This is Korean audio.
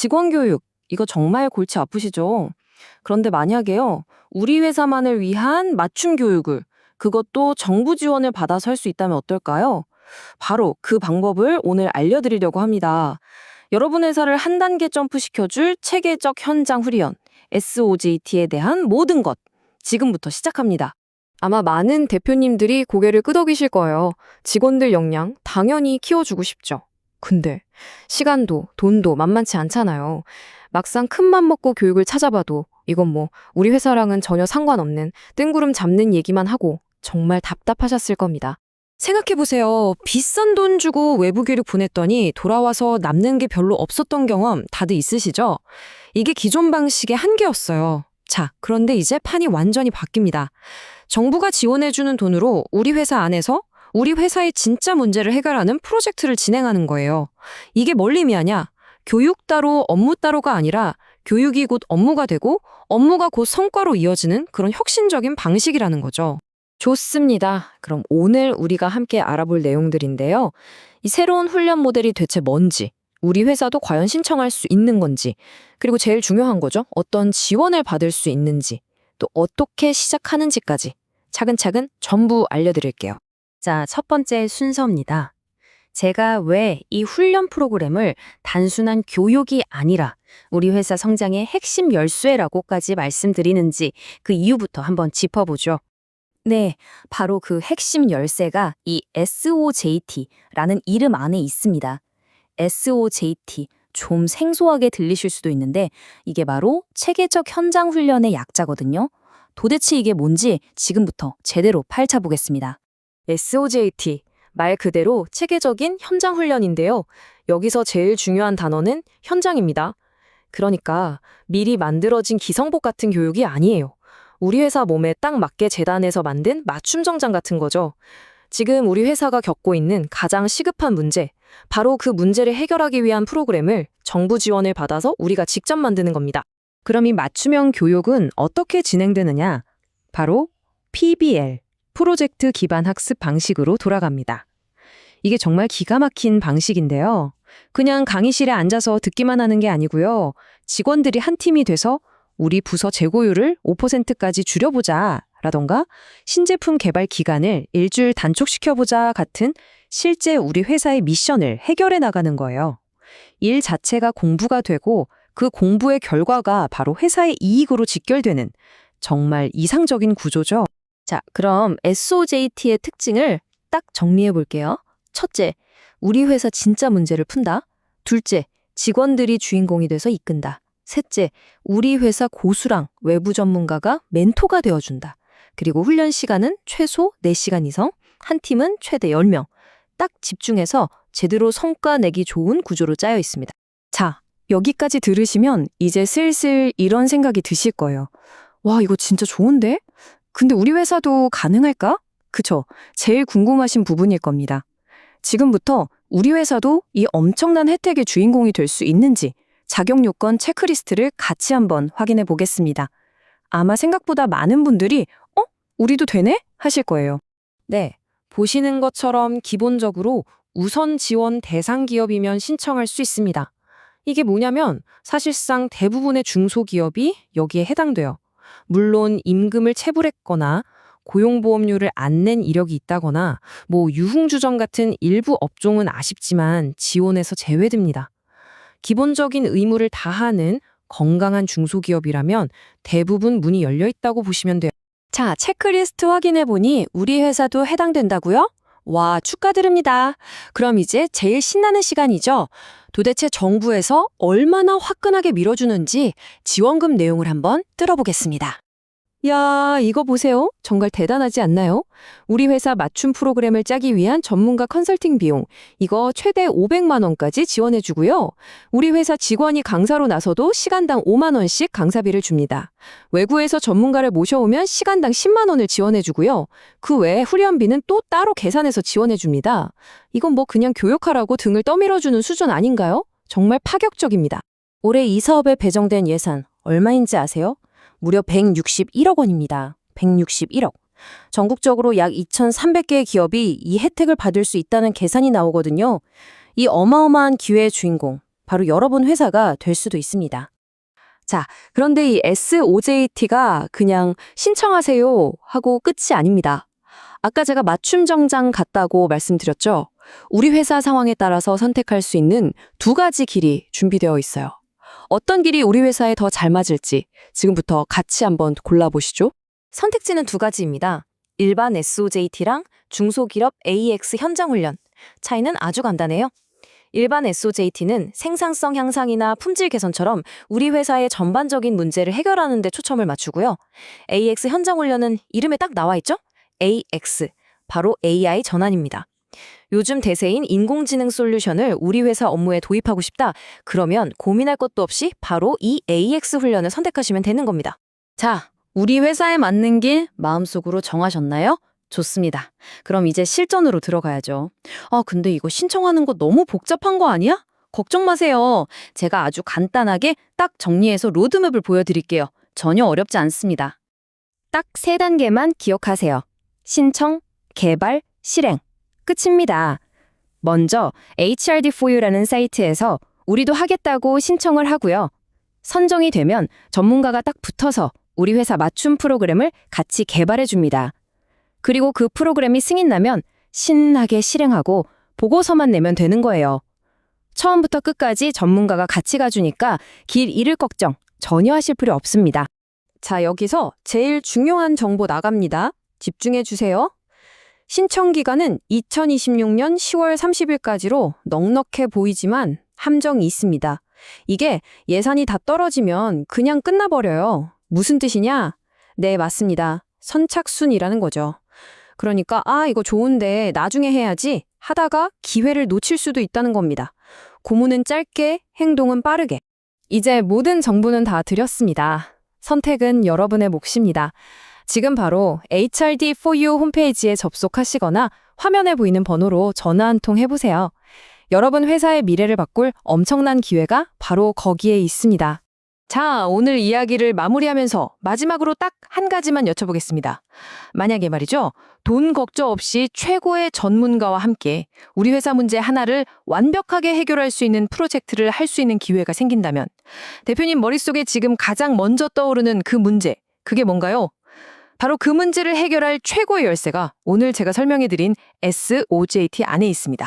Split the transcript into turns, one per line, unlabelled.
직원 교육, 이거 정말 골치 아프시죠? 그런데 만약에요, 우리 회사만을 위한 맞춤 교육을, 그것도 정부 지원을 받아서 할 수 있다면 어떨까요? 바로 그 방법을 오늘 알려드리려고 합니다. 여러분 회사를 한 단계 점프시켜줄 체계적 현장 훈련, SOJT에 대한 모든 것, 지금부터 시작합니다. 아마 많은 대표님들이 고개를 끄덕이실 거예요. 직원들 역량 당연히 키워주고 싶죠. 근데 시간도 돈도 만만치 않잖아요. 막상 큰맘 먹고 교육을 찾아봐도 이건 뭐 우리 회사랑은 전혀 상관없는 뜬구름 잡는 얘기만 하고 정말 답답하셨을 겁니다. 생각해보세요. 비싼 돈 주고 외부 교육 보냈더니 돌아와서 남는 게 별로 없었던 경험 다들 있으시죠? 이게 기존 방식의 한계였어요. 자, 그런데 이제 판이 완전히 바뀝니다. 정부가 지원해주는 돈으로 우리 회사 안에서 우리 회사의 진짜 문제를 해결하는 프로젝트를 진행하는 거예요. 이게 뭘 의미하냐? 교육 따로 업무 따로가 아니라 교육이 곧 업무가 되고 업무가 곧 성과로 이어지는 그런 혁신적인 방식이라는 거죠. 좋습니다. 그럼 오늘 우리가 함께 알아볼 내용들인데요. 이 새로운 훈련 모델이 대체 뭔지, 우리 회사도 과연 신청할 수 있는 건지, 그리고 제일 중요한 거죠. 어떤 지원을 받을 수 있는지, 또 어떻게 시작하는지까지 차근차근 전부 알려드릴게요.
자, 첫 번째 순서입니다. 제가 왜 이 훈련 프로그램을 단순한 교육이 아니라 우리 회사 성장의 핵심 열쇠라고까지 말씀드리는지 그 이유부터 한번 짚어보죠. 네, 바로 그 핵심 열쇠가 이 SOJT라는 이름 안에 있습니다. SOJT, 좀 생소하게 들리실 수도 있는데 이게 바로 체계적 현장 훈련의 약자거든요. 도대체 이게 뭔지 지금부터 제대로 파헤쳐 보겠습니다.
SOJT, 말 그대로 체계적인 현장 훈련인데요. 여기서 제일 중요한 단어는 현장입니다. 그러니까 미리 만들어진 기성복 같은 교육이 아니에요. 우리 회사 몸에 딱 맞게 재단에서 만든 맞춤 정장 같은 거죠. 지금 우리 회사가 겪고 있는 가장 시급한 문제, 바로 그 문제를 해결하기 위한 프로그램을 정부 지원을 받아서 우리가 직접 만드는 겁니다. 그럼 이 맞춤형 교육은 어떻게 진행되느냐? 바로 PBL, 프로젝트 기반 학습 방식으로 돌아갑니다. 이게 정말 기가 막힌 방식인데요. 그냥 강의실에 앉아서 듣기만 하는 게 아니고요. 직원들이 한 팀이 돼서 우리 부서 재고율을 5%까지 줄여보자 라던가 신제품 개발 기간을 일주일 단축시켜보자 같은 실제 우리 회사의 미션을 해결해 나가는 거예요. 일 자체가 공부가 되고 그 공부의 결과가 바로 회사의 이익으로 직결되는 정말 이상적인 구조죠.
자, 그럼 SOJT의 특징을 딱 정리해 볼게요. 첫째, 우리 회사 진짜 문제를 푼다. 둘째, 직원들이 주인공이 돼서 이끈다. 셋째, 우리 회사 고수랑 외부 전문가가 멘토가 되어준다. 그리고 훈련 시간은 최소 4시간 이상, 한 팀은 최대 10명. 딱 집중해서 제대로 성과 내기 좋은 구조로 짜여 있습니다.
자, 여기까지 들으시면 이제 슬슬 이런 생각이 드실 거예요. 와, 이거 진짜 좋은데? 근데 우리 회사도 가능할까? 그쵸. 제일 궁금하신 부분일 겁니다. 지금부터 우리 회사도 이 엄청난 혜택의 주인공이 될 수 있는지 자격 요건 체크리스트를 같이 한번 확인해 보겠습니다. 아마 생각보다 많은 분들이 어? 우리도 되네? 하실 거예요. 네. 보시는 것처럼 기본적으로 우선 지원 대상 기업이면 신청할 수 있습니다. 이게 뭐냐면 사실상 대부분의 중소기업이 여기에 해당돼요. 물론 임금을 체불했거나 고용보험료를 안 낸 이력이 있다거나 뭐 유흥주점 같은 일부 업종은 아쉽지만 지원에서 제외됩니다. 기본적인 의무를 다하는 건강한 중소기업이라면 대부분 문이 열려 있다고 보시면 돼요. 자, 체크리스트 확인해 보니 우리 회사도 해당된다고요? 와, 축하드립니다. 그럼 이제 제일 신나는 시간이죠. 도대체 정부에서 얼마나 화끈하게 밀어주는지 지원금 내용을 한번 뜯어보겠습니다. 야, 이거 보세요. 정말 대단하지 않나요? 우리 회사 맞춤 프로그램을 짜기 위한 전문가 컨설팅 비용, 이거 최대 500만 원까지 지원해 주고요. 우리 회사 직원이 강사로 나서도 시간당 5만 원씩 강사비를 줍니다. 외부에서 전문가를 모셔오면 시간당 10만 원을 지원해 주고요. 그 외에 훈련비는 또 따로 계산해서 지원해 줍니다. 이건 뭐 그냥 교육하라고 등을 떠밀어 주는 수준 아닌가요? 정말 파격적입니다. 올해 이 사업에 배정된 예산 얼마인지 아세요? 무려 161억 원입니다. 161억. 전국적으로 약 2,300개의 기업이 이 혜택을 받을 수 있다는 계산이 나오거든요. 이 어마어마한 기회의 주인공,
바로 여러분 회사가 될 수도 있습니다.
그런데 이 SOJT가 그냥 신청하세요 하고 끝이 아닙니다. 아까 제가 맞춤 정장 같다고 말씀드렸죠? 우리 회사 상황에 따라서 선택할 수 있는 두 가지 길이 준비되어 있어요. 어떤 길이 우리 회사에 더 잘 맞을지 지금부터 같이 한번 골라보시죠.
선택지는 두 가지입니다. 일반 SOJT랑 중소기업 AX 현장 훈련. 차이는 아주 간단해요. 일반 SOJT는 생산성 향상이나 품질 개선처럼 우리 회사의 전반적인 문제를 해결하는 데 초점을 맞추고요. AX 현장 훈련은 이름에 딱 나와 있죠? AX. 바로 AI 전환입니다. 요즘 대세인 인공지능 솔루션을 우리 회사 업무에 도입하고 싶다. 그러면 고민할 것도 없이 바로 이 AX 훈련을 선택하시면 되는 겁니다. 자, 우리 회사에 맞는 길 마음속으로 정하셨나요? 좋습니다. 그럼 이제 실전으로 들어가야죠. 아, 근데 이거 신청하는 거 너무 복잡한 거 아니야? 걱정 마세요. 제가 아주 간단하게 딱 정리해서 로드맵을 보여드릴게요. 전혀 어렵지 않습니다. 딱 세 단계만 기억하세요. 신청, 개발, 실행. 끝입니다. 먼저 HRD4U라는 사이트에서 우리도 하겠다고 신청을 하고요. 선정이 되면 전문가가 딱 붙어서 우리 회사 맞춤 프로그램을 같이 개발해 줍니다. 그리고 그 프로그램이 승인 나면 신나게 실행하고 보고서만 내면 되는 거예요. 처음부터 끝까지 전문가가 같이 가주니까 길 잃을 걱정 전혀 하실 필요 없습니다. 자, 여기서 제일 중요한 정보 나갑니다. 집중해 주세요. 신청 기간은 2026년 10월 30일까지로 넉넉해 보이지만 함정이 있습니다. 이게 예산이 다 떨어지면 그냥 끝나버려요. 무슨 뜻이냐? 네, 맞습니다. 선착순이라는 거죠. 그러니까, 아, 이거 좋은데 나중에 해야지 하다가 기회를 놓칠 수도 있다는 겁니다. 고문은 짧게, 행동은 빠르게. 이제 모든 정보는 다 드렸습니다. 선택은 여러분의 몫입니다. 지금 바로 HRD4U 홈페이지에 접속하시거나 화면에 보이는 번호로 전화 한 통 해보세요. 여러분 회사의 미래를 바꿀 엄청난 기회가 바로 거기에 있습니다. 자, 오늘 이야기를 마무리하면서 마지막으로 딱 한 가지만 여쭤보겠습니다. 만약에 말이죠, 돈 걱정 없이 최고의 전문가와 함께 우리 회사 문제 하나를 완벽하게 해결할 수 있는 프로젝트를 할 수 있는 기회가 생긴다면, 대표님 머릿속에 지금 가장 먼저 떠오르는 그 문제, 그게 뭔가요? 바로 그 문제를 해결할 최고의 열쇠가 오늘 제가 설명해드린 SOJT 안에 있습니다.